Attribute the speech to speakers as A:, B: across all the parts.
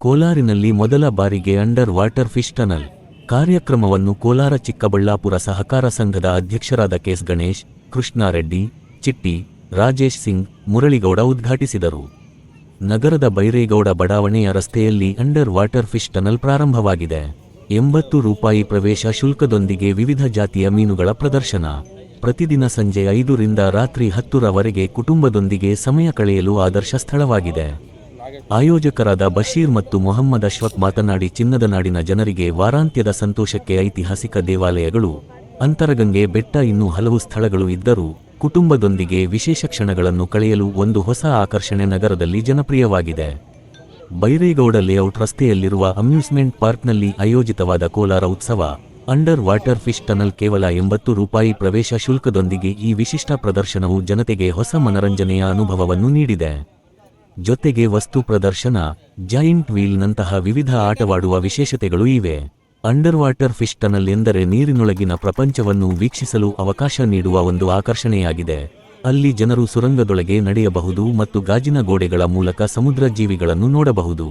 A: ಕೋಲಾರಿನಲ್ಲಿ ಮೊದಲ ಬಾರಿಗೆ under water fish tunnel ಕಾರ್ಯಕ್ರಮವನ್ನು ಕೋಲಾರ ಚಿಕ್ಕಬಳ್ಳಾಪುರ ಸಹಕಾರ ಸಂಘದ ಅಧ್ಯಕ್ಷರಾದ ಕೆಎಸ್ ಗಣೇಶ್ ಕೃಷ್ಣಾರೆಡ್ಡಿ ಚಿಟ್ಟಿ, ರಾಜೇಶ್ ಸಿಂಗ್, ಮುರಳಿಗೌಡ ಉದ್ಘಾಟಿಸಿದರು. ನಗರದ ಬೈರೇಗೌಡ ಬಡಾವಣೆಯ ರಸ್ತೆಯಲ್ಲಿ ಅಂಡರ್ ವಾಟರ್ ಫಿಶ್ ಟನಲ್ ಪ್ರಾರಂಭವಾಗಿದೆ. ಎಂಬತ್ತು ರೂಪಾಯಿ ಪ್ರವೇಶ ಶುಲ್ಕದೊಂದಿಗೆ ವಿವಿಧ ಜಾತಿಯ ಮೀನುಗಳ ಪ್ರದರ್ಶನ. ಪ್ರತಿದಿನ ಸಂಜೆ ಐದರಿಂದ ರಾತ್ರಿ ಹತ್ತರವರೆಗೆ ಕುಟುಂಬದೊಂದಿಗೆ ಸಮಯ ಕಳೆಯಲು ಆದರ್ಶ ಸ್ಥಳವಾಗಿದೆ. ಆಯೋಜಕರಾದ ಬಶೀರ್ ಮತ್ತು ಮೊಹಮ್ಮದ್ ಅಶ್ವತ್ ಮಾತನಾಡಿ ಚಿನ್ನದ ನಾಡಿನ ಜನರಿಗೆ ವಾರಾಂತ್ಯದ ಸಂತೋಷಕ್ಕೆ ಐತಿಹಾಸಿಕ ದೇವಾಲಯಗಳು, ಅಂತರಗಂಗೆ ಬೆಟ್ಟ ಇನ್ನೂ ಹಲವು ಸ್ಥಳಗಳು ಇದ್ದರೂ ಕುಟುಂಬದೊಂದಿಗೆ ವಿಶೇಷ ಕ್ಷಣಗಳನ್ನು ಕಳೆಯಲು ಒಂದು ಹೊಸ ಆಕರ್ಷಣೆ ನಗರದಲ್ಲಿ ಜನಪ್ರಿಯವಾಗಿದೆ. ಬೈರೇಗೌಡ ಲೇಔಟ್ ರಸ್ತೆಯಲ್ಲಿರುವ ಅಮ್ಯೂಸ್ಮೆಂಟ್ ಪಾರ್ಕ್ನಲ್ಲಿ ಆಯೋಜಿತವಾದ ಕೋಲಾರ ಉತ್ಸವ, ಅಂಡರ್ ವಾಟರ್ ಫಿಶ್ ಟನಲ್ ಕೇವಲ ಎಂಬತ್ತು ರೂಪಾಯಿ ಪ್ರವೇಶ ಶುಲ್ಕದೊಂದಿಗೆ ಈ ವಿಶಿಷ್ಟ ಪ್ರದರ್ಶನವು ಜನತೆಗೆ ಹೊಸ ಮನರಂಜನೆಯ ಅನುಭವವನ್ನು ನೀಡಿದೆ. ಜೊತೆಗೆ ವಸ್ತು ಪ್ರದರ್ಶನ, ಜಾಯಿಂಟ್ ವೀಲ್ನಂತಹ ವಿವಿಧ ಆಟವಾಡುವ ವಿಶೇಷತೆಗಳು ಇವೆ. ಅಂಡರ್ ವಾಟರ್ ಫಿಶ್ ಎಂದರೆ ನೀರಿನೊಳಗಿನ ಪ್ರಪಂಚವನ್ನು ವೀಕ್ಷಿಸಲು ಅವಕಾಶ ನೀಡುವ ಒಂದು ಆಕರ್ಷಣೆಯಾಗಿದೆ. ಅಲ್ಲಿ ಜನರು ಸುರಂಗದೊಳಗೆ ನಡೆಯಬಹುದು ಮತ್ತು ಗಾಜಿನ ಗೋಡೆಗಳ ಮೂಲಕ ಸಮುದ್ರ ಜೀವಿಗಳನ್ನು ನೋಡಬಹುದು.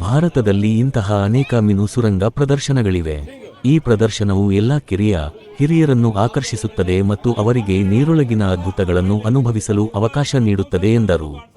A: ಭಾರತದಲ್ಲಿ ಇಂತಹ ಅನೇಕ ಮೀನು ಸುರಂಗ ಪ್ರದರ್ಶನಗಳಿವೆ. ಈ ಪ್ರದರ್ಶನವು ಎಲ್ಲಾ ಕಿರಿಯ, ಹಿರಿಯರನ್ನು ಆಕರ್ಷಿಸುತ್ತದೆ ಮತ್ತು ಅವರಿಗೆ ನೀರೊಳಗಿನ ಅದ್ಭುತಗಳನ್ನು ಅನುಭವಿಸಲು ಅವಕಾಶ ನೀಡುತ್ತದೆ ಎಂದರು.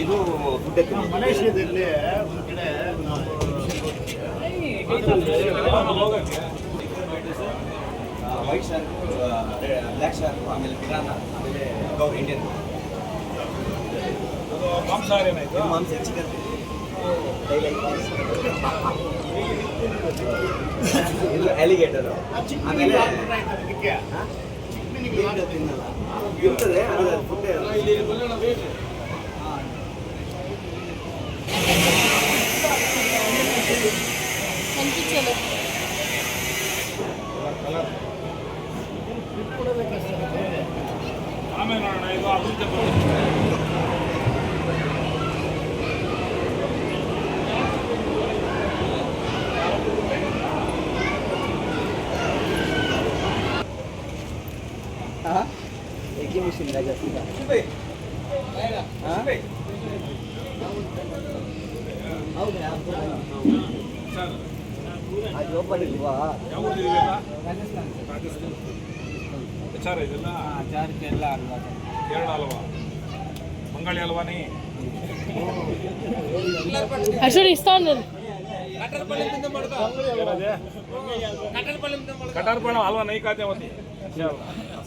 B: ಇದು ಗುಡ್ಡಕ್ಕೆ
C: ಮಲೇಷ್ಯಾದಲ್ಲಿ ಒಂದು ಕಡೆ ನಾವು
B: ವೈಟ್ ಶಾರ್ಕ್ ಬ್ಲ್ಯಾಕ್ ಶಾರ್ಕ್ ಆಮೇಲೆ ಪಿರಾನ ಆಮೇಲೆ ಗೌರ್ ಇಂಡಿಯನ್ ಇಲ್ಲ ಅಲಿಗೇಟರ್ ಆಮೇಲೆ ತಿನ್ನಲ್ಲ? ಇರ್ತದೆ ಅದು ಫುಡ್
D: ಕನ್ಫ್ಯೂಸ್
E: ಆಮೇಲೆ ನೋಡೋಣ ಇದು ಅಭಿವೃದ್ಧಿ ಬರುತ್ತೆ
B: ಮಿಷಿನ್ ಜಾಸ್ತಿ ಅದು ಓಪನ್ ಇಲ್ವಾ
E: ಯಾವ ಊರು ಇದೆಯಲ್ಲ ರಾಜಸ್ಥಾನ ವಿಚಾರ ಇದೆಲ್ಲ
B: ಎಲ್ಲ ಅಲ್ವಾ?
E: ಕೇರಳ ಅಲ್ವಾ ಬಂಗಾಳಿ
D: ಇಸ್ತಾನ್
E: ಕಟಾರ್ ಪಣ ಅಲ್ವಾ ನೈ
C: ಕಾತೆ ಮತ್ತೆ?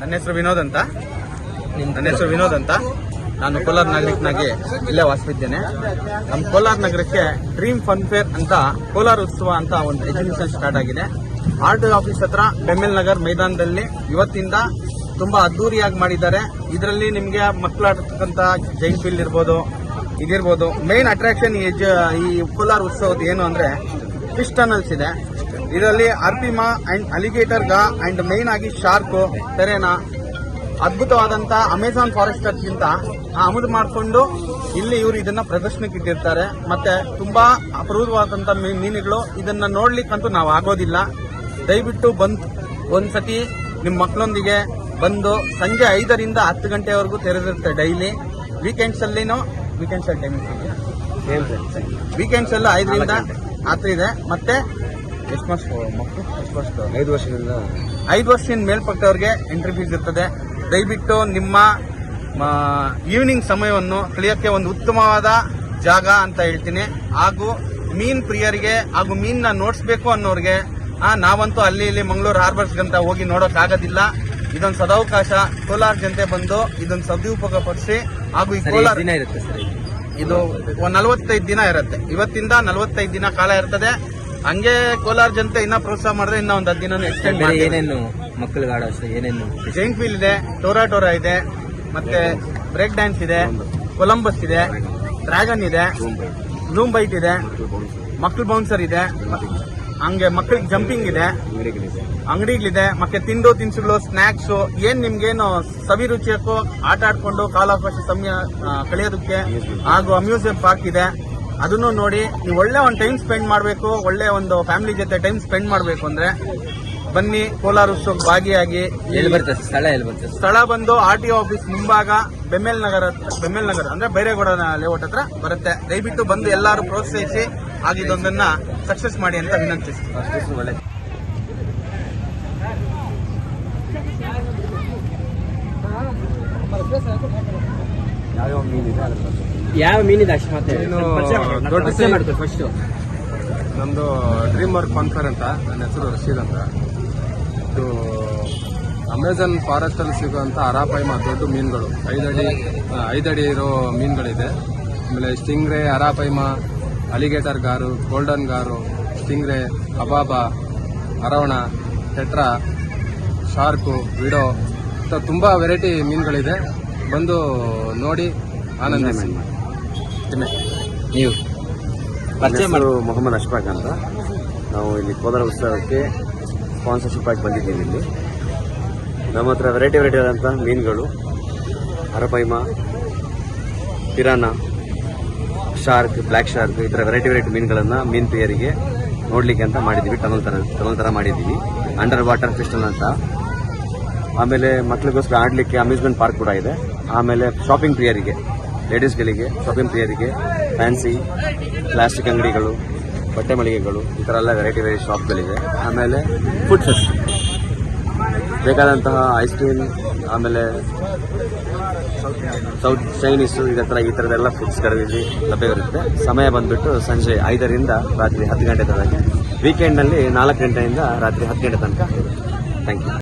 F: ನನ್ನ ಹೆಸರು ವಿನೋದ್ ಅಂತ. ನನ್ನ ಹೆಸರು ವಿನೋದ್ ಅಂತ. ನಾನು ಕೋಲಾರ ನಾಗರಿಕನಾಗಿ ಇಲ್ಲೇ ವಾಸವಿದ್ದೇನೆ ನಮ್ಮ ಕೋಲಾರ ನಗರಕ್ಕೆ ಡ್ರೀಮ್ ಫನ್ ಫೇರ್ ಅಂತ, ಕೋಲಾರ ಉತ್ಸವ ಅಂತ ಒಂದು ಎಕ್ಸಿಬಿಷನ್ ಸ್ಟಾರ್ಟ್ ಆಗಿದೆ. ಆರ್ ಆಫೀಸ್ ಹತ್ರ ಬೆಮ್ಮೆಲ್ ನಗರ್ ಮೈದಾನದಲ್ಲಿ ಇವತ್ತಿಂದ ತುಂಬಾ ಅದ್ದೂರಿಯಾಗಿ ಮಾಡಿದ್ದಾರೆ. ಇದರಲ್ಲಿ ನಿಮಗೆ ಮಕ್ಕಳು ಆಡ್ತಕ್ಕಂಥ ಜೈನ್ ಫೀಲ್ಡ್ ಇರ್ಬೋದು, ಇದಿರ್ಬೋದು. ಮೇನ್ ಅಟ್ರಾಕ್ಷನ್ ಈ ಈ ಕೋಲಾರ ಉತ್ಸವದ ಏನು ಅಂದ್ರೆ ಫಿಶ್ ಟನಲ್ಸ್ ಇದೆ. ಇದರಲ್ಲಿ arapaima and alligator gar and main ಆಗಿ ಶಾರ್ಕು ತೆರೇನಾ ಅದ್ಭುತವಾದಂತ ಅಮೆಜಾನ್ ಫಾರೆಸ್ಟ್ ಗಿಂತ ಆಮದು ಮಾಡಿಕೊಂಡು ಇಲ್ಲಿ ಇವರು ಇದನ್ನ ಪ್ರದರ್ಶನಕ್ಕೆ ಇಟ್ಟಿರ್ತಾರೆ. ಮತ್ತೆ ತುಂಬಾ ಅಪರೂಪವಾದಂತ ಮೀನುಗಳು ಇದನ್ನ ನೋಡ್ಲಿಕ್ಕಂತೂ ನಾವು ಆಗೋದಿಲ್ಲ. ದಯವಿಟ್ಟು ಬಂದ್ ಒಂದ್ಸತಿ ನಿಮ್ಮ ಮಕ್ಕಳೊಂದಿಗೆ ಬಂದು ಸಂಜೆ ಐದರಿಂದ ಹತ್ತು ಗಂಟೆವರೆಗೂ ತೆರೆದಿರುತ್ತೆ ಡೈಲಿ. ವೀಕೆಂಡ್ಸ್ ಅಲ್ಲಿನೂ ವೀಕೆಂಡ್ಸ್ ಅಲ್ಲಿ ಟೈಮಿಂಗ್ ವೀಕೆಂಡ್ಸ್ ಎಲ್ಲ ಐದರಿಂದ ಹತ್ತು ಇದೆ. ಮತ್ತೆ ಕ್ರಿಸ್ಮಸ್ ವರ್ಷ ಮಕ್ಕಳು ಎಷ್ಟು ವರ್ಷ ಐದು ವರ್ಷದಿಂದ ಐದು ವರ್ಷದಿಂದ ಮೇಲ್ಪಟ್ಟವ್ರಿಗೆ ಎಂಟ್ರಿ ಫೀಸ್ ಇರ್ತದೆ. ದಯವಿಟ್ಟು ನಿಮ್ಮ ಈವ್ನಿಂಗ್ ಸಮಯವನ್ನು ಕಳಿಯೋಕ್ಕೆ ಒಂದು ಉತ್ತಮವಾದ ಜಾಗ ಅಂತ ಹೇಳ್ತೀನಿ. ಹಾಗೂ ಮೀನ್ ಪ್ರಿಯರಿಗೆ ಹಾಗೂ ಮೀನ್ನ ನೋಡಿಸ್ಬೇಕು ಅನ್ನೋರಿಗೆ ನಾವಂತೂ ಅಲ್ಲಿ ಇಲ್ಲಿ ಮಂಗಳೂರು ಹಾರ್ಬರ್ಸ್ ಗಂತ ಹೋಗಿ ನೋಡೋಕ್ಕಾಗೋದಿಲ್ಲ ಇದೊಂದು ಸದಾವಕಾಶ. ಕೋಲಾರ ಜನತೆ ಬಂದು ಇದೊಂದು ಸದುಪಯೋಗ ಪಡಿಸಿ ಹಾಗೂ ಈ ಕೋಲಾರ ಇದು ನಲವತ್ತೈದು ದಿನ ಇರುತ್ತೆ. ಇವತ್ತಿಂದ ನಲವತ್ತೈದು ದಿನ ಕಾಲ ಇರ್ತದೆ. ಹಂಗೆ ಕೋಲಾರ ಜನತೆ ಇನ್ನ ಪ್ರೋತ್ಸಾಹ ಮಾಡಿದ್ರೆ ಇನ್ನ ಒಂದ್ ಹತ್ತು ದಿನ ಎಕ್ಸ್ಟೆಂಡ್
G: ಏನೇನು ಮಕ್ಕಳಿಗೆ ಆಡೋ ಏನೇನು?
F: ಜೈಂಟ್ ಫೀಲ್ ಇದೆ ಟೋರಾ ಟೋರಾ ಇದೆ ಮತ್ತೆ ಬ್ರೇಕ್ ಡ್ಯಾನ್ಸ್ ಇದೆ ಕೊಲಂಬಸ್ ಇದೆ ಡ್ರ್ಯಾಗನ್ ಇದೆ ಲೂಮ್ ಬೈಟ್ ಇದೆ ಮಕ್ಕಳು ಬೌನ್ಸರ್ ಇದೆ ಹಂಗೆ ಮಕ್ಕಳಿಗೆ ಜಂಪಿಂಗ್ ಇದೆ. ಅಂಗಡಿಗಳಿದೆ. ಮತ್ತೆ ತಿಂಡು ತಿನಿಸುಗಳು ಸ್ನಾಕ್ಸ್ ಏನ್ ನಿಮ್ಗೇನು ಹಾಕೋ ಆಟ ಆಡ್ಕೊಂಡು ಕಾಲಾವಕಾಶ ಸಮಯ ಕಳೆಯೋದಕ್ಕೆ ಹಾಗೂ ಅಮ್ಯೂಸ್ಮೆಂಟ್ ಪಾರ್ಕ್ ಇದೆ. ಅದನ್ನು ನೋಡಿ ನೀವು ಒಳ್ಳೆ ಒಂದು ಟೈಮ್ ಸ್ಪೆಂಡ್ ಮಾಡಬೇಕು ಒಳ್ಳೆ ಒಂದು ಫ್ಯಾಮಿಲಿ ಜೊತೆ ಟೈಮ್ ಸ್ಪೆಂಡ್ ಮಾಡಬೇಕು ಅಂದ್ರೆ ಬನ್ನಿ ಕೋಲಾರ ಉತ್ಸವ ಭಾಗಿಯಾಗಿ
G: ಎಲ್ಲಿ ಬರ್ತದೆ? ಸ್ಥಳ ಎಲ್ಲಿ ಬರ್ತದೆ?
F: ಸ್ಥಳ ಬಂದು ಆರ್ ಟಿ ಆಫೀಸ್ ಮುಂಭಾಗ ಬೆಮ್ಮೆಲ್ ನಗರ ಬೆಮ್ಮೆಲ್ ನಗರ ಅಂದ್ರೆ ಬೈರೇಗೌಡ ಲೇಔಟ್ ಹತ್ರ ಬರುತ್ತೆ. ದಯವಿಟ್ಟು ಬಂದು ಎಲ್ಲರೂ ಪ್ರೋತ್ಸಾಹಿಸಿ. ಹಾಗೂ ಇದೊಂದನ್ನ ಸಕ್ಸಸ್ ಮಾಡಿ ಅಂತ ವಿನಂತಿಸ್ತೀನಿ.
G: ಯಾವ ಮೀನಿದೆ ಪರಿಚಯ ಮಾಡ್ಕೊ ಫಸ್ಟ್
H: ನಮ್ಮದು ಡ್ರೀಮ್ ವರ್ಕ್ ಕಾನ್ಫರ್ ಅಂತ ನನ್ನ ಹೆಸರು ರಶೀದ್ ಅಂತ. ಇದು ಅಮೆಝಾನ್ ಫಾರೆಸ್ಟಲ್ಲಿ ಸಿಗುವಂಥ ಅರಾಪೈಮ ದೊಡ್ಡ ಮೀನುಗಳು. ಐದಡಿ ಐದಡಿ ಇರೋ ಮೀನುಗಳಿದೆ. ಆಮೇಲೆ stingray arapaima alligator gar golden gar stingray ಅಬಾಬಾ arowana tetra shark widow ಇಂಥ ತುಂಬ ವೆರೈಟಿ ಮೀನುಗಳಿದೆ. ಬಂದು ನೋಡಿ ಆನಂದಿಸಿ.
G: ನೀವು ಪರಿಚಯ
I: ಮೊಹಮ್ಮದ್ ಅಶ್ಫಾಕ್ ಅಂತ. ನಾವು ಇಲ್ಲಿ ಕೋಲಾರ ಉತ್ಸವಕ್ಕೆ ಸ್ಪಾನ್ಸರ್ಶಿಪ್ ಆಗಿ ಬಂದಿದ್ದೀವಿ ಇಲ್ಲಿ. ನಮ್ಮ ಹತ್ರ ವೆರೈಟಿ ವೆರೈಟಿ ಆದಂಥ ಮೀನುಗಳು. Arapaima piranha shark black shark ಈ ಥರ ವೆರೈಟಿ ವೆರೈಟಿ ಮೀನುಗಳನ್ನು ಮೀನು ಪ್ರಿಯರಿಗೆ ನೋಡಲಿಕ್ಕೆ ಅಂತ ಮಾಡಿದ್ದೀವಿ ಟನಲ್ ಥರ ಟನಲ್ ಥರ ಮಾಡಿದ್ದೀವಿ ಅಂಡರ್ ವಾಟರ್ ಫಿಸ್ಟಲ್ ಅಂತ. ಆಮೇಲೆ ಮಕ್ಕಳಿಗೋಸ್ಕರ ಆಡ್ಲಿಕ್ಕೆ ಅಮ್ಯೂಸ್ಮೆಂಟ್ ಪಾರ್ಕ್ ಕೂಡ ಇದೆ. ಆಮೇಲೆ ಶಾಪಿಂಗ್ ಪ್ರಿಯರಿಗೆ ಲೇಡೀಸ್ಗಳಿಗೆ ಶಾಪಿಂಗ್ ಪ್ರಿಯರಿಗೆ ಫ್ಯಾನ್ಸಿ ಪ್ಲಾಸ್ಟಿಕ್ ಅಂಗಡಿಗಳು, ಬಟ್ಟೆ ಮಳಿಗೆಗಳು, ಈ ಥರ ಎಲ್ಲ ವೆರೈಟಿ ವೆರೈಟಿ ಶಾಪ್ಗಳಿವೆ ಆಮೇಲೆ ಫುಡ್ ಫೆಸ್ಟ್ ಬೇಕಾದಂತಹ ಐಸ್ ಕ್ರೀಮ್ ಆಮೇಲೆ ಸೌತ್ ಚೈನೀಸು ಇದೇ ಥರ ಈ ಥರದೆಲ್ಲ ಫುಡ್ಸ್ಗಳಲ್ಲಿ ಲಭ್ಯವಿರುತ್ತೆ ಸಮಯ ಬಂದ್ಬಿಟ್ಟು ಸಂಜೆ ಐದರಿಂದ ರಾತ್ರಿ ಹತ್ತು ಗಂಟೆ ತನಕ. ವೀಕೆಂಡ್ನಲ್ಲಿ ನಾಲ್ಕು ಗಂಟೆಯಿಂದ ರಾತ್ರಿ ಹತ್ತು ಗಂಟೆ ತನಕ ಥ್ಯಾಂಕ್ ಯು